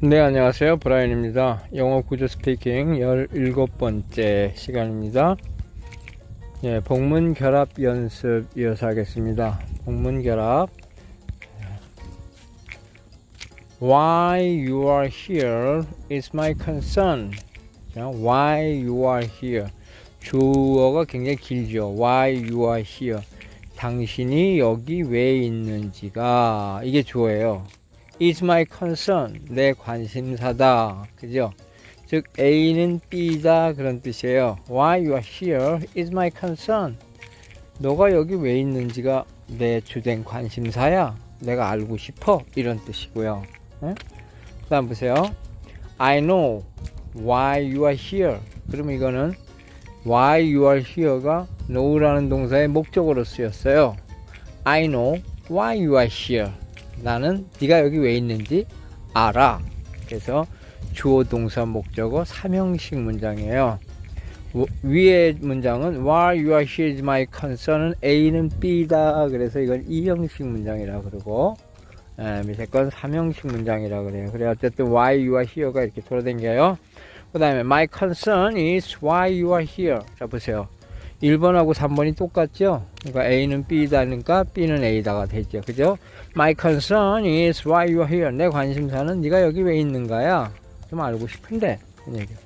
네, 안녕하세요. 브라이언입니다. 영어 구조 스피킹 17번째 시간입니다. 예, 복문 결합 연습 이어서 하겠습니다. 복문 결합. Why you are here is my concern. 자, Why you are here. 주어가 굉장히 길죠. Why you are here. 당신이 여기 왜 있는지가 이게 주어예요. Is my concern. 내 관심사다. 그죠? 즉 A는 B다 그런 뜻이에요. Why you are here is my concern. 너가 여기 왜 있는지가 내 주된 관심사야. 내가 알고 싶어. 이런 뜻이고요. 응? 그 다음 보세요. I know why you are here. 그러면 이거는 why you are here가 know라는 동사의 목적으로 쓰였어요. I know why you are here. 나는 네가 여기 왜 있는지 알아. 그래서 주어 동사 목적어 삼형식 문장이에요. 워- 위의 문장은 Why you are here is my concern은 A는 B다. 그래서 이건 이형식 문장이라 그러고 에, 밑에 건 삼형식 문장이라 그래요. 그래 어쨌든 Why you are here가 이렇게 돌아다녀요. 그 다음에 My concern is why you are here. 자 보세요. 1번하고 3번이 똑같죠? 그러니까 A는 B다니까 B는 A다가 되죠. 그죠? My concern is why you are here. 내 관심사는 네가 여기 왜 있는가야? 좀 알고 싶은데.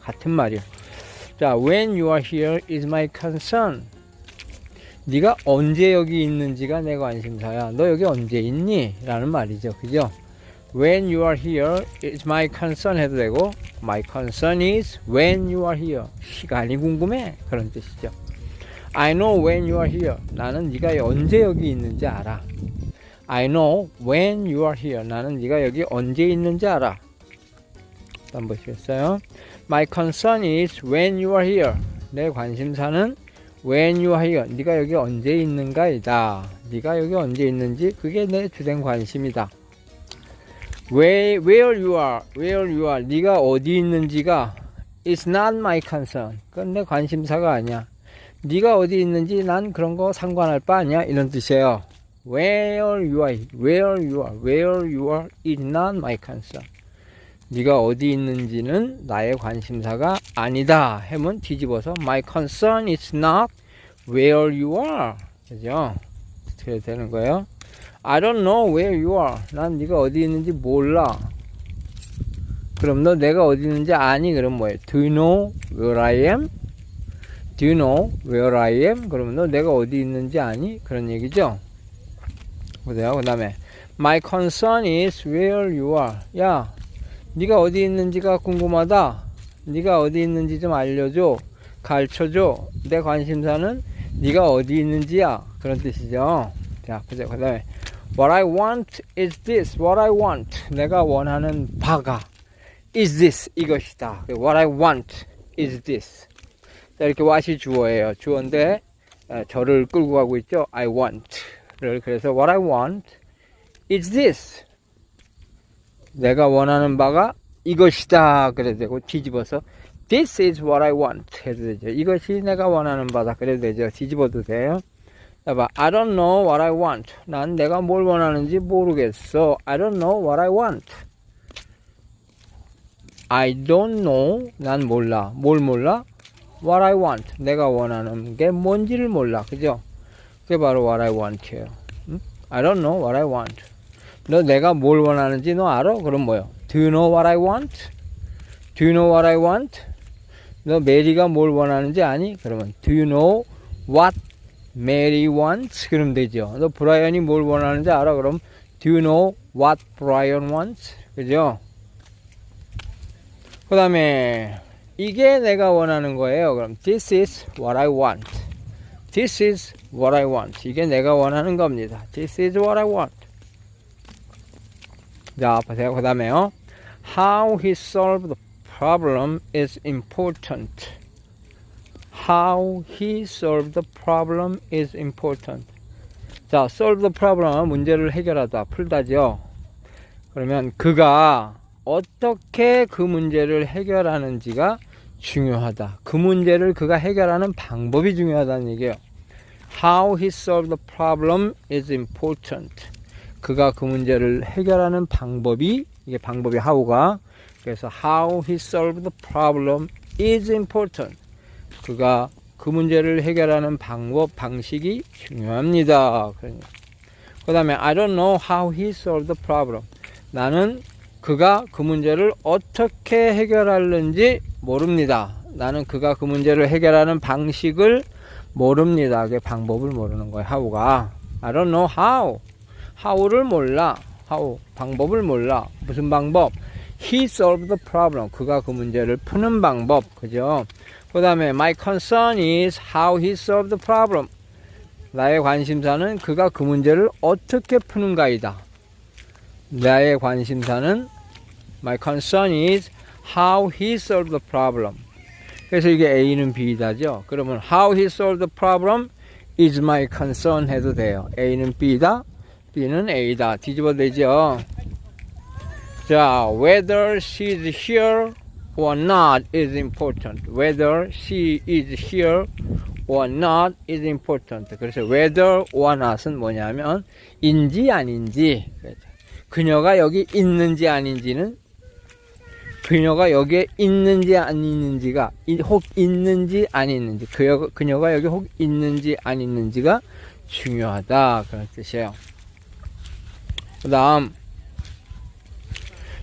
같은 말이요. 자, when you are here is my concern. 네가 언제 여기 있는지가 내 관심사야. 너 여기 언제 있니? 라는 말이죠. 그죠? When you are here is my concern 해도 되고 My concern is when you are here. 시간이 궁금해. 그런 뜻이죠. I know when you are here. 나는 네가 언제 여기 있는지 알아. I know when you are here. 나는 네가 여기 언제 있는지 알아. 한번 보시겠어요? My concern is when you are here. 내 관심사는 when you are here. 네가 여기 언제 있는가이다. 네가 여기 언제 있는지 그게 내 주된 관심이다. Where, where you are, where you are. 네가 어디 있는지가 is not my concern. 그건 내 관심사가 아니야. 네가 어디 있는지 난 그런 거 상관할 바 아니야 이런 뜻이에요. Where you are, where you are, where you are is not my concern. 네가 어디 있는지는 나의 관심사가 아니다. 해면 뒤집어서 my concern is not where you are. 그죠? 어떻게 되는 거예요? I don't know where you are. 난 네가 어디 있는지 몰라. 그럼 너 내가 어디 있는지 아니? 그럼 뭐예요? Do you know where I am? Do you know where I am? 그러면 너 내가 어디 있는지 아니? 그런 얘기죠. 보세요. 그 다음에 My concern is where you are. 야, 네가 어디 있는지가 궁금하다. 네가 어디 있는지 좀 알려줘. 가르쳐줘. 내 관심사는 네가 어디 있는지야. 그런 뜻이죠. 자, 보세요. 그 다음에 What I want is this. What I want. 내가 원하는 바가 is this. 이것이다. What I want is this. 자, 이렇게 what이 주어예요. 주어인데 어, 저를 끌고 가고 있죠. I want를 그래서 what I want is this. 내가 원하는 바가 이것이다. 그래도 되고 뒤집어서 this is what I want 해도 되죠. 이것이 내가 원하는 바다. 그래도 되죠. 뒤집어도 돼요. 자, 봐. I don't know what I want. 난 내가 뭘 원하는지 모르겠어. I don't know what I want. I don't know. 난 몰라. 뭘 몰라? What I want. 내가 원하는 게 뭔지를 몰라. 그죠? 그게 바로 what I want예요. 응? I don't know what I want. 너 내가 뭘 원하는지 너 알아? 그럼 뭐요? Do you know what I want? Do you know what I want? 너 메리가 뭘 원하는지 아니? 그러면 Do you know what Mary wants? 그럼 되죠. 너 브라이언이 뭘 원하는지 알아? 그럼 Do you know what Brian wants? 그죠? 그 다음에 이게 내가 원하는 거예요. 그럼 This is what I want. This is what I want. 이게 내가 원하는 겁니다. This is what I want. 자, 보세요. 그 다음에요. How he solved the problem is important. How he solved the problem is important. 자, solve the problem 문제를 해결하다, 풀다죠. 그러면 그가 어떻게 그 문제를 해결하는지가 중요하다. 그 문제를 그가 해결하는 방법이 중요하다는 얘기예요. How he solved the problem is important. 그가 그 문제를 해결하는 방법이 이게 방법이 how가. 그래서 how he solved the problem is important. 그가 그 문제를 해결하는 방법, 방식이 중요합니다. 그 다음에 I don't know how he solved the problem. 나는 그가 그 문제를 어떻게 해결하는지 모릅니다. 나는 그가 그 문제를 해결하는 방식을 모릅니다. 그 방법을 모르는 거예요. how가. I don't know how. how를 몰라. how. 방법을 몰라. 무슨 방법? He solved the problem. 그가 그 문제를 푸는 방법. 그죠? 그 다음에 My concern is how he solved the problem. 나의 관심사는 그가 그 문제를 어떻게 푸는가이다. 나의 관심사는 My concern is how he solved the problem. 그래서 이게 A는 B다죠. 그러면 how he solved the problem is my concern 해도 돼요. A는 B다, B는 A다. 뒤집어 되죠. 자, whether she is here or not is important. Whether she is here or not is important. 그래서 whether or not은 뭐냐면 인지 아닌지. 그렇죠. 그녀가 여기 있는지 아닌지는 그녀가 여기에 있는지 안 있는지가 이- 혹 있는지 안 있는지 그녀, 그녀가 여기 혹 있는지 안 있는지가 중요하다 그런 뜻이에요. 그 다음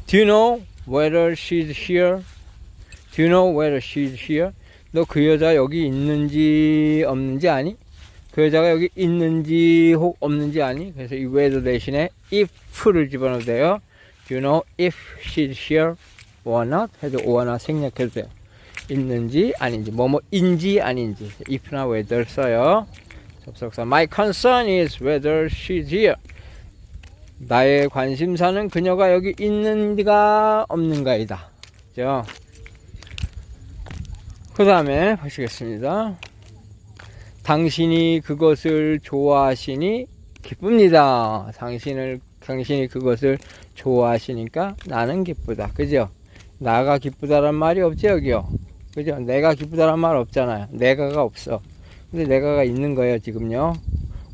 Do you know whether she's here? Do you know whether she's here? 너 그 여자 여기 있는지 없는지 아니? 그 여자가 여기 있는지 혹 없는지 아니? 그래서 이 whether 대신에 if를 집어넣어도 돼요. You know if she's here or not? 해도 or not 생략해도 돼요. 있는지 아닌지 뭐뭐인지 아닌지 if나 whether 써요. 접속사 My concern is whether she's here. 나의 관심사는 그녀가 여기 있는가 없는가이다. 그죠? 그 다음에 보시겠습니다. 당신이 그것을 좋아하시니 기쁩니다. 당신을, 당신이 그것을 좋아하시니까 나는 기쁘다. 그죠? 나가 기쁘다란 말이 없지, 여기요. 그죠? 내가 기쁘다란 말 없잖아요. 내가가 없어. 근데 내가가 있는 거예요, 지금요.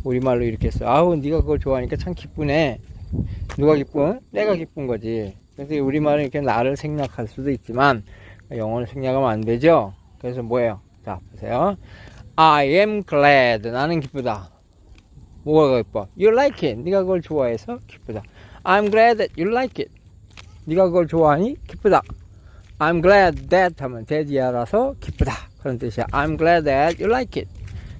우리말로 이렇게 써. 아우, 네가 그걸 좋아하니까 참 기쁘네. 누가 기쁜? 내가 기쁜 거지. 그래서 우리말은 이렇게 나를 생략할 수도 있지만 영어는 생략하면 안 되죠. 그래서 뭐예요? 자 보세요. I am glad. 나는 기쁘다. 뭐가 기뻐? You like it. 네가 그걸 좋아해서 기쁘다. I'm glad that you like it. 네가 그걸 좋아하니 기쁘다. I'm glad that 하면 that이라서 기쁘다. 그런 뜻이야. I'm glad that you like it.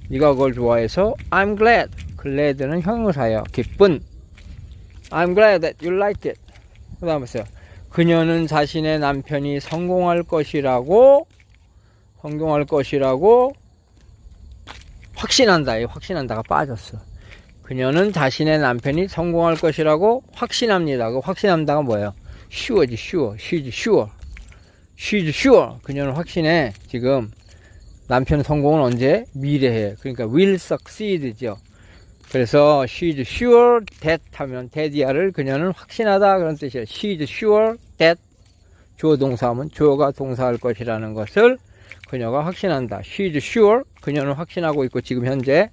네가 그걸 좋아해서 I'm glad. glad는 형용사예요. 기쁜. I'm glad that you like it. 그 다음에 보세요. 그녀는 자신의 남편이 성공할 것이라고, 성공할 것이라고 확신한다. 이 확신한다가 빠졌어. 그녀는 자신의 남편이 성공할 것이라고 확신합니다. 그 확신한다가 뭐예요? sure지, sure. she's sure. she's sure. 그녀는 확신해. 지금 남편 성공은 언제? 미래에. 그러니까 will succeed죠. 그래서 she's sure that 하면 that이야를 그녀는 확신하다 그런 뜻이에요. she's sure that 주어 동사하면 주어가 동사할 것이라는 것을 그녀가 확신한다. she's sure 그녀는 확신하고 있고 지금 현재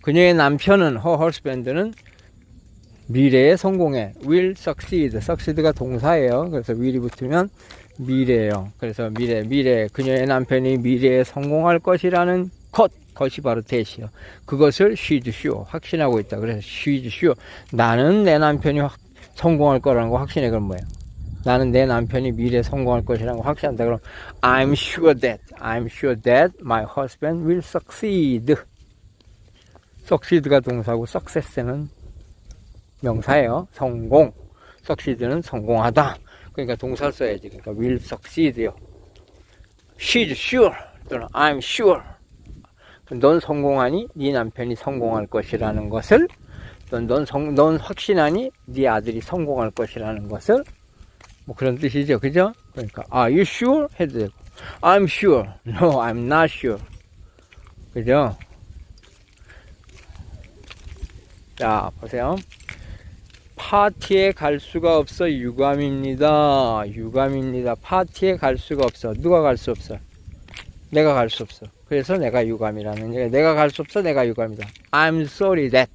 그녀의 남편은 her husband는 미래에 성공해 will succeed succeed가 동사예요. 그래서 will이 붙으면 미래예요. 그래서 미래 미래 그녀의 남편이 미래에 성공할 것이라는 것 것이 바로 대시요. 그것을 she's sure 확신하고 있다. 그래서 she's sure 나는 내 남편이 확- 성공할 거라는 거 확신해 그럼 뭐예요? 나는 내 남편이 미래에 성공할 것이라는 거 확신한다. 그럼 I'm sure that I'm sure that my husband will succeed. succeed가 동사고 success는 명사예요. 성공. succeed는 성공하다. 그러니까 동사 써야지. 그러니까 will succeed요. She's sure 또는 I'm sure. 넌 성공하니 네 남편이 성공할 것이라는 것을 넌, 넌, 성, 넌 확신하니 네 아들이 성공할 것이라는 것을 뭐 그런 뜻이죠. 그죠? 그러니까 are you sure? 해도 되고. I'm sure. No I'm not sure. 그죠? 자 보세요. 파티에 갈 수가 없어. 유감입니다. 유감입니다. 파티에 갈 수가 없어. 누가 갈 수 없어? 내가 갈 수 없어. 그래서 내가 유감이라는 얘기 내가 갈 수 없어. 내가 유감이다. I'm sorry that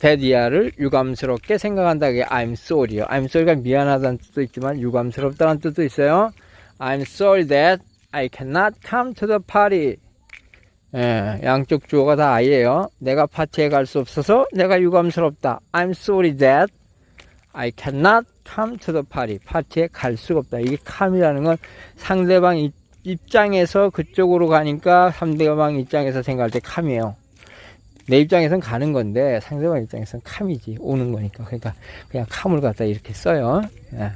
데디아를 유감스럽게 생각한다. 그게 I'm sorry요. I'm sorry가 미안하다는 뜻도 있지만 유감스럽다는 뜻도 있어요. I'm sorry that I cannot come to the party. 예, 양쪽 주어가 다 I예요. 내가 파티에 갈 수 없어서 내가 유감스럽다. I'm sorry that I cannot come to the party. 파티에 갈 수가 없다. 이게 come이라는 건 상대방 입- 입장에서 그쪽으로 가니까 상대방 입장에서 생각할 때 come이에요. 내 입장에선 가는 건데 상대방 입장에선 캄이지 오는 거니까 그러니까 그냥 캄을 갖다 이렇게 써요. 예.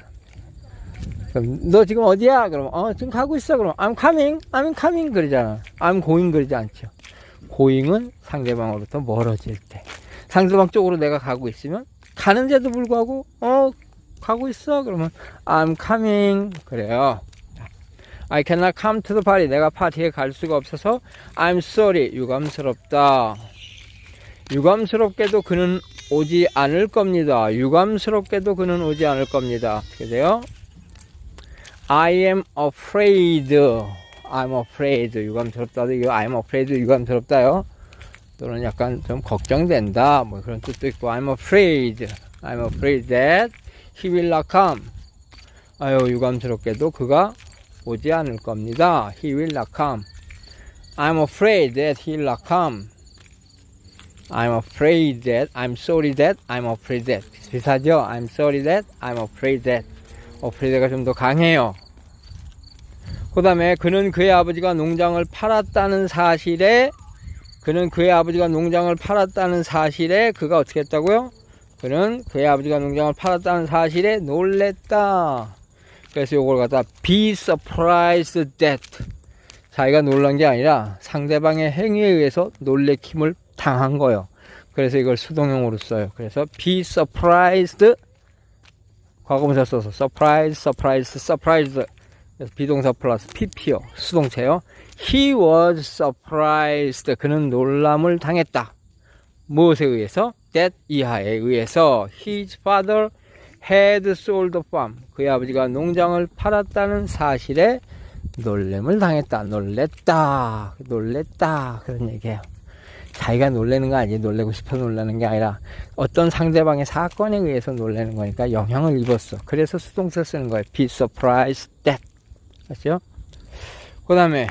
그럼 너 지금 어디야? 그럼 어 지금 가고 있어. 그럼 I'm coming, I'm coming 그러잖아. I'm going 그러지 않죠. going은 상대방으로부터 멀어질 때 상대방 쪽으로 내가 가고 있으면 가는데도 불구하고 어 가고 있어. 그러면 I'm coming 그래요. I cannot come to the party. 내가 파티에 갈 수가 없어서 I'm sorry. 유감스럽다. 유감스럽게도 그는 오지 않을 겁니다. 유감스럽게도 그는 오지 않을 겁니다. 돼요? I am afraid. I'm afraid. 유감스럽다도 이거 I'm afraid 유감스럽다요. 또는 약간 좀 걱정된다. 뭐 그런 뜻도 있고 I'm afraid. I'm afraid that he will not come. 아유 유감스럽게도 그가 오지 않을 겁니다. He will not come. I'm afraid that he will not come. I'm afraid that, I'm sorry that, I'm afraid that. 비슷하죠? I'm sorry that, I'm afraid that. afraid가 좀 더 강해요. 그 다음에 그는 그의 아버지가 농장을 팔았다는 사실에, 그는 그의 아버지가 농장을 팔았다는 사실에 그가 어떻게 했다고요? 그는 그의 아버지가 농장을 팔았다는 사실에 놀랬다. 그래서 이걸 갖다 be surprised that. 자기가 놀란 게 아니라 상대방의 행위에 의해서 놀래킴을 당한 거예요. 그래서 이걸 수동형으로 써요. 그래서 be surprised 과거분사 써서 surprise, surprise, surprised 그래서 비동사 플러스 pp요. 수동태요. He was surprised. 그는 놀람을 당했다. 무엇에 의해서? that 이하에 의해서 his father had sold the farm. 그의 아버지가 농장을 팔았다는 사실에 놀램을 당했다. 놀랬다. 놀랬다. 그런 얘기예요. 자기가 놀래는 거 아니지. 놀래고 싶어 놀라는 게 아니라 어떤 상대방의 사건에 의해서 놀래는 거니까 영향을 입었어. 그래서 수동태 쓰는 거예요. be surprised that. 아시죠? 그 다음에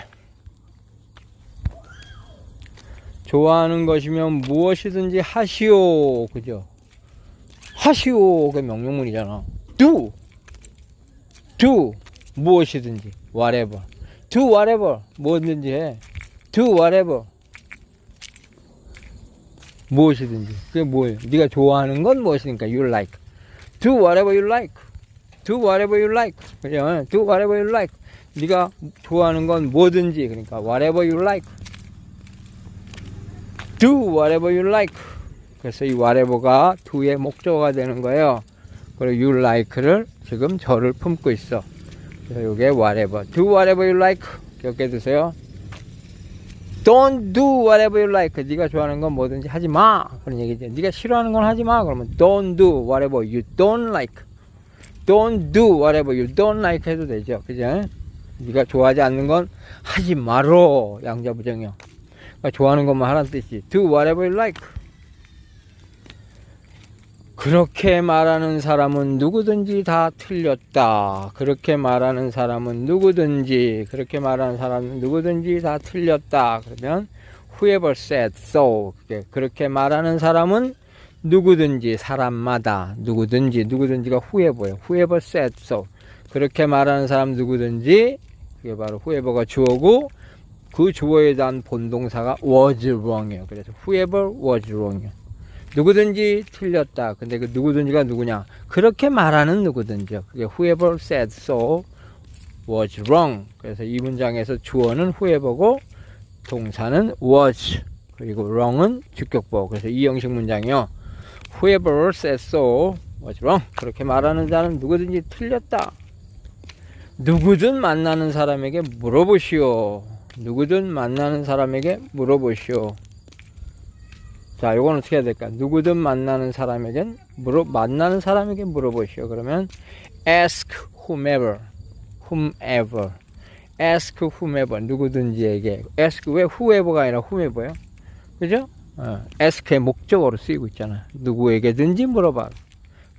좋아하는 것이면 무엇이든지 하시오. 그죠? 하시오. 그 명령문이잖아. do. do. 무엇이든지. whatever. do whatever. 뭐든지 해. do whatever. 무엇이든지. 그게 뭐예요? 네가 좋아하는 건 무엇이니까 you like. do whatever you like. do whatever you like. 그죠? do whatever you like. 네가 좋아하는 건 뭐든지. 그러니까 whatever you like. do whatever you like. 그래서 이 whatever가 do의 목적어가 되는 거예요. 그리고 you like를 지금 저를 품고 있어. 그래서 이게 whatever. do whatever you like. 기억해 두세요. Don't do whatever you like. 네가 좋아하는 건 뭐든지 하지 마. 그런 얘기죠. 네가 싫어하는 건 하지 마. 그러면 don't do whatever you don't like. Don't do whatever you don't like 해도 되죠. 그죠? 네가 좋아하지 않는 건 하지 말어. 양자부정이요. 그러니까 좋아하는 것만 하라는 뜻이지. Do whatever you like. 그렇게 말하는 사람은 누구든지 다 틀렸다. 그렇게 말하는 사람은 누구든지, 그렇게 말하는 사람은 누구든지 다 틀렸다. 그러면 whoever said so. 그렇게 말하는 사람은 누구든지, 사람마다, 누구든지, 누구든지가 whoever예요. whoever said so. 그렇게 말하는 사람 누구든지, 그게 바로 whoever가 주어고, 그 주어에 대한 본동사가 was wrong이에요. 그래서 whoever was wrong이에요. 누구든지 틀렸다. 근데 그 누구든지가 누구냐? 그렇게 말하는 누구든지요. 그게 whoever said so was wrong. 그래서 이 문장에서 주어는 whoever고 동사는 was 그리고 wrong은 주격보. 그래서 이 형식 문장이요. whoever said so was wrong. 그렇게 말하는 자는 누구든지 틀렸다. 누구든 만나는 사람에게 물어보시오. 누구든 만나는 사람에게 물어보시오. 자, 요건 어떻게 해야 될까? 누구든 만나는 사람에겐 물어 만나는 사람에게 물어보시오. 그러면 ask whomever, whomever, ask whomever 누구든지에게 ask 왜 whoever가 아니라 whomever요? 그죠? 어, ask의 목적어로 쓰이고 있잖아. 누구에게든지 물어봐.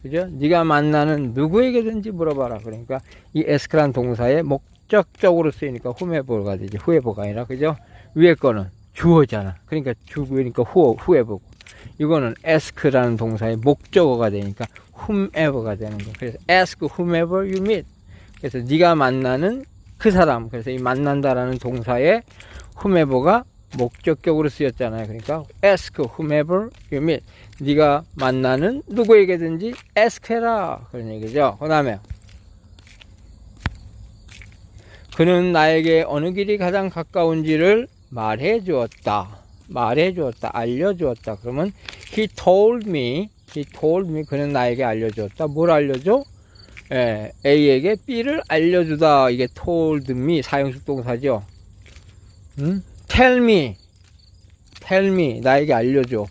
그죠? 네가 만나는 누구에게든지 물어봐라. 그러니까 이 ask란 동사의 목적적으로 쓰이니까 whomever가 되지. whoever가 아니라 그죠? 위에 거는 주어잖아. 그러니까 주어니까 who, whoever고. 이거는 ask라는 동사의 목적어가 되니까 whomever가 되는 거야. 그래서 ask whomever you meet. 그래서 네가 만나는 그 사람. 그래서 이 만난다라는 동사의 whomever가 목적격으로 쓰였잖아요. 그러니까 ask whomever you meet. 네가 만나는 누구에게든지 ask 해라. 그런 얘기죠. 그 다음에 그는 나에게 어느 길이 가장 가까운지를 말해 주었다. 말해 주었다. 알려 주었다. 그러면 he told me, he told me 그는 나에게 알려 주었다. 뭘 알려 줘? 예, A에게 B를 알려 주다. 이게 told me 사용식 동사죠. 음? Tell me, tell me 나에게 알려 줘.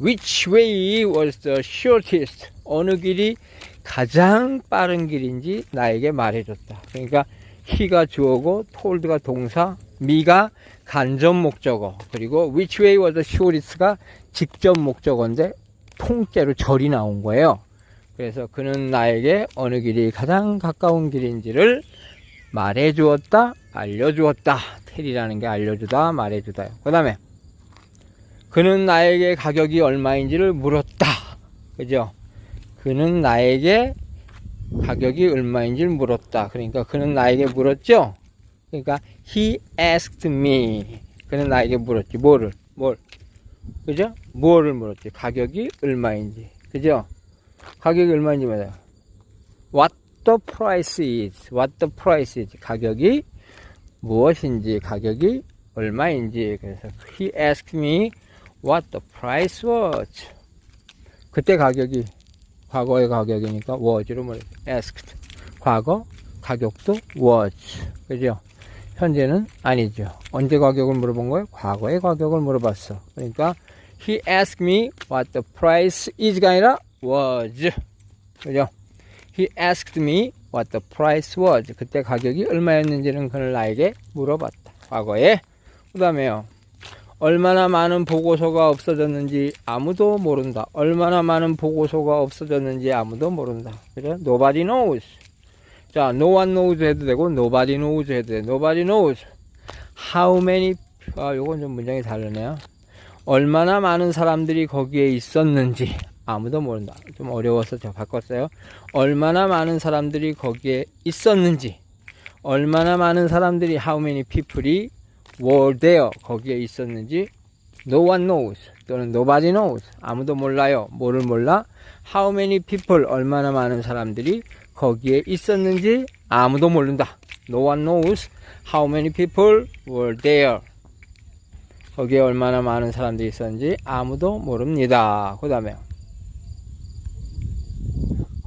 Which way was the shortest? 어느 길이 가장 빠른 길인지 나에게 말해줬다. 그러니까 he가 주어고 told가 동사, me가 간접 목적어, 그리고 which way was the shortest가 직접 목적어인데 통째로 절이 나온 거예요. 그래서 그는 나에게 어느 길이 가장 가까운 길인지를 말해 주었다, 알려 주었다. 텔이라는 게 알려주다, 말해 주다요. 그 다음에 그는 나에게 가격이 얼마인지를 물었다. 그죠? 그는 나에게 가격이 얼마인지를 물었다. 그러니까 그는 나에게 물었죠? 그러니까 he asked me. 그는 나에게 물었지. 뭐를? 뭘? 그죠? 뭐를 물었지? 가격이 얼마인지. 그죠? 가격이 얼마인지 말이야. What the price is. What the price is. 가격이 무엇인지, 가격이 얼마인지. 그래서 he asked me what the price was. 그때 가격이 과거의 가격이니까 was로 뭐 asked. 과거 가격도 was. 그죠? 현재는 아니죠. 언제 가격을 물어본 거예요? 과거의 가격을 물어봤어. 그러니까 he asked me what the price is가 아니라 was. 그죠? He asked me what the price was. 그때 가격이 얼마였는지는 그를 나에게 물어봤다. 과거에. 그 다음에요. 얼마나 많은 보고서가 없어졌는지 아무도 모른다. 얼마나 많은 보고서가 없어졌는지 아무도 모른다. 그죠? Nobody knows. 자, no one knows 해도 되고, nobody knows 해도 돼. Nobody knows. How many, 아, 요건 좀 문장이 다르네요. 얼마나 많은 사람들이 거기에 있었는지 아무도 모른다. 좀 어려워서 제가 바꿨어요. 얼마나 많은 사람들이 거기에 있었는지, 얼마나 많은 사람들이 how many people이 were there 거기에 있었는지 no one knows 또는 nobody knows 아무도 몰라요. 뭐를 몰라? how many people 얼마나 많은 사람들이 거기에 있었는지 아무도 모른다. no one knows how many people were there 거기에 얼마나 많은 사람들이 있었는지 아무도 모릅니다. 그 다음에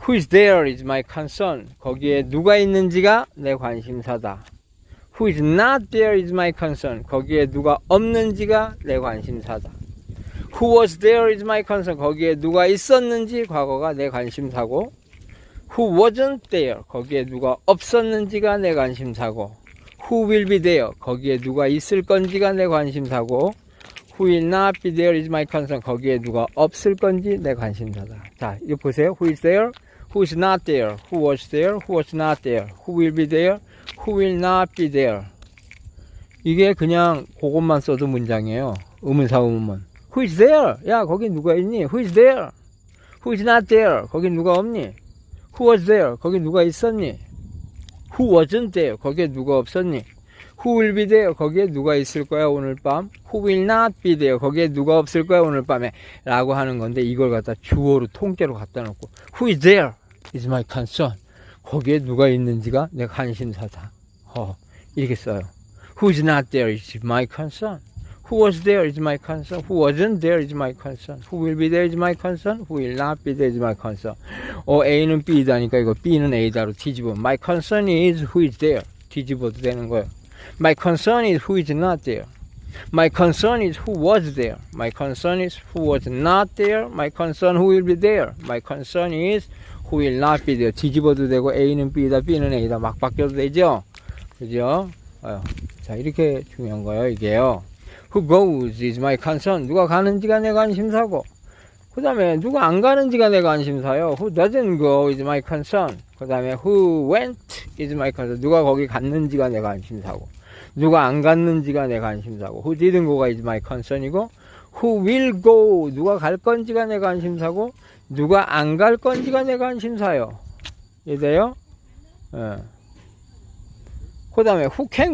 Who is there is my concern. 거기에 누가 있는지가 내 관심사다. Who is not there is my concern. 거기에 누가 없는지가 내 관심사다. Who was there is my concern. 거기에 누가 있었는지 과거가 내 관심사고. Who wasn't there. 거기에 누가 없었는지가 내 관심사고. Who will be there. 거기에 누가 있을 건지가 내 관심사고. Who will not be there is my concern. 거기에 누가 없을 건지 내 관심사다. 자, 이거 보세요. Who is there? Who is not there? Who was there? Who was not there? Who will be there? Who will not be there? 이게 그냥 그것만 써도 문장이에요. 의문사 의문문. Who is there? 야, 거기 누가 있니? Who is there? Who is not there? 거기 누가 없니? Who was there? 거기 누가 있었니? Who wasn't there? 거기에 누가 없었니? Who will be there? 거기에 누가 있을 거야 오늘 밤? Who will not be there? 거기에 누가 없을 거야 오늘 밤에? 라고 하는 건데 이걸 갖다 주어로 통째로 갖다 놓고 Who is there? is my concern. 거기에 누가 있는지가 내 관심사다. 어, 이렇게 써요. Who is not there is my concern. Who was there is my concern. Who wasn't there is my concern. Who will be there is my concern. Who will not be there is my concern. 어, A는 B다니까 이거 B는 A다로 뒤집어. My concern is who is there. 뒤집어도 되는 거예요. My concern is who is not there. My concern is who was there. My concern is who was not there. My concern who will be there. My concern is who will not be there. 뒤집어도 되고 A는 B다, B는 A다 막 바뀌어도 되죠. 그죠? 어, 자 이렇게 중요한 거예요 이게요. Who goes is my concern. 누가 가는지가 내 관심사고. 그 다음에 누가 안 가는지가 내 관심사요. Who doesn't go is my concern. 그 다음에 who went is my concern. 누가 거기 갔는지가 내 관심사고. 누가 안 갔는지가 내 관심사고. Who didn't go가 is my concern이고. Who will go. 누가 갈 건지가 내 관심사고. 누가 안 갈 건지가 내 관심사요. 이해돼요? 예. 그 다음에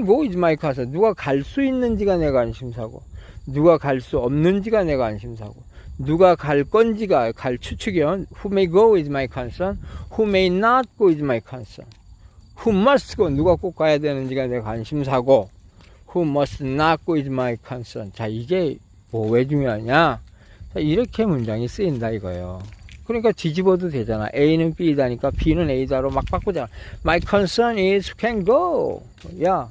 go is my concern. 누가 갈 수 있는지가 내 관심사고. 누가 갈 수 없는지가 내 관심사고. 누가 갈 건지가 갈 추측이요. Who may go is my concern. Who may not go is my concern. Who must go. 누가 꼭 가야 되는지가 내 관심사고. Who must not go is my concern. 자, 이게 뭐 왜 중요하냐? 자, 이렇게 문장이 쓰인다 이거예요. 그러니까 뒤집어도 되잖아. A는 B다니까 B는 A다로 막 바꾸잖아. My concern is can go. 야,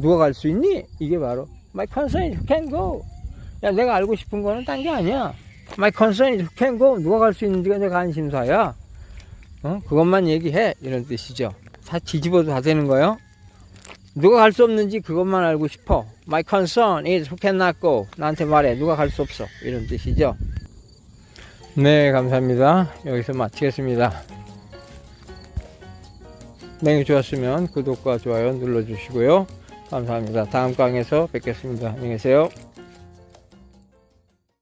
누가 갈 수 있니? 이게 바로 My concern is can go. 야, 내가 알고 싶은 거는 딴 게 아니야. My concern is can go. 누가 갈 수 있는지가 내 관심사야. 어? 그것만 얘기해. 이런 뜻이죠. 다 뒤집어도 다 되는 거예요. 누가 갈 수 없는지 그것만 알고 싶어. My concern is who cannot go. 나한테 말해. 누가 갈 수 없어. 이런 뜻이죠. 네, 감사합니다. 여기서 마치겠습니다. 내용이 좋았으면 구독과 좋아요 눌러주시고요. 감사합니다. 다음 강에서 뵙겠습니다. 안녕히 계세요.